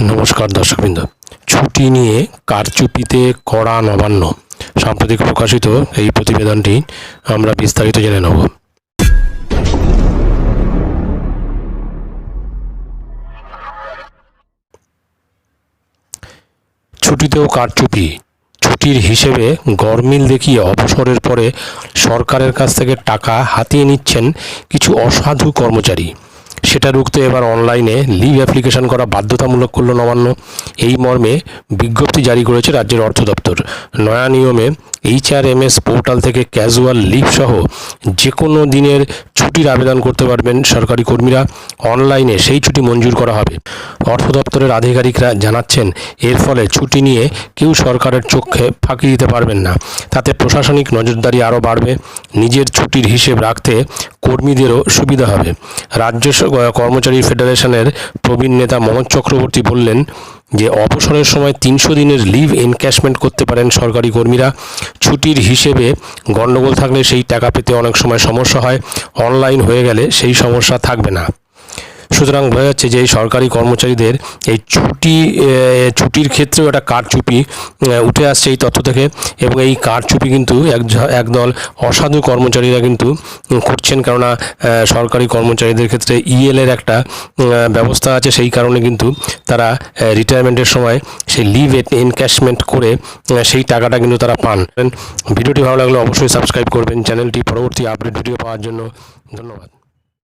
নমস্কার দর্শকবৃন্দ। ছুটি নিয়ে কারচুপিতে কড়া নবান্ন। সাম্প্রতিক প্রকাশিত এই প্রতিবেদনটি আমরা বিস্তারিত জেনে নেব। ছুটিতেও কারচুপি। ছুটির হিসেবে গরমিল দেখিয়ে অবসরের পরে সরকারের কাছ থেকে টাকা হাতিয়ে নিচ্ছেন কিছু অসাধু কর্মচারী। সেটা রুখতে এবার অনলাইনে লিভ অ্যাপ্লিকেশন করা বাধ্যতামূলক করল নবান্ন। এই মর্মে বিজ্ঞপ্তি জারি করেছে রাজ্যের অর্থ দপ্তর। নয়া নিয়মে এইচআরএমএস পোর্টাল থেকে ক্যাজুয়াল লিভ সহ যে কোনো দিনের ছুটির আবেদন করতে পারবেন সরকারি কর্মীরা। অনলাইনে সেই ছুটি মঞ্জুর করা হবে। অর্থ দপ্তরের আধিকারিকরা জানাচ্ছেন, এর ফলে ছুটি নিয়ে কেউ সরকারের চোখে ফাঁকি দিতে পারবেন না। তাতে প্রশাসনিক নজরদারি আরও বাড়বে। নিজের ছুটির হিসেব রাখতে কর্মীদেরও সুবিধা হবে। রাজ্য কর্মচারী ফেডারেশনের প্রবীণ নেতা মনোজ চক্রবর্তী বললেন যে, অবসরের সময় তিনশো দিনের লিভ এনক্যাশমেন্ট করতে পারেন সরকারি কর্মীরা। ছুটির হিসেবে গণ্ডগোল থাকলে সেই টাকা পেতে অনেক সময় সমস্যা হয়। অনলাইন হয়ে গেলে সেই সমস্যা থাকবে না। সুতরাং বোঝা যাচ্ছে যে এই সরকারি কর্মচারীদের এই ছুটি ছুটির ক্ষেত্রেও একটা কারচুপি উঠে আসছে এই তথ্য থেকে এবং এই কারচুপি কিন্তু এক একদল অসাধু কর্মচারীরা কিন্তু করছেন কেননা সরকারি কর্মচারীদের ক্ষেত্রে ইএল এর একটা ব্যবস্থা আছে সেই কারণে কিন্তু তারা রিটায়ারমেন্টের সময় সেই লিভ এনক্যাশমেন্ট করে সেই টাকাটা কিন্তু তারা পান। ভিডিওটি ভালো লাগলে অবশ্যই সাবস্ক্রাইব করবেন। চ্যানেলটি পরবর্তী আপডেট ভিডিও পাওয়ার জন্য ধন্যবাদ।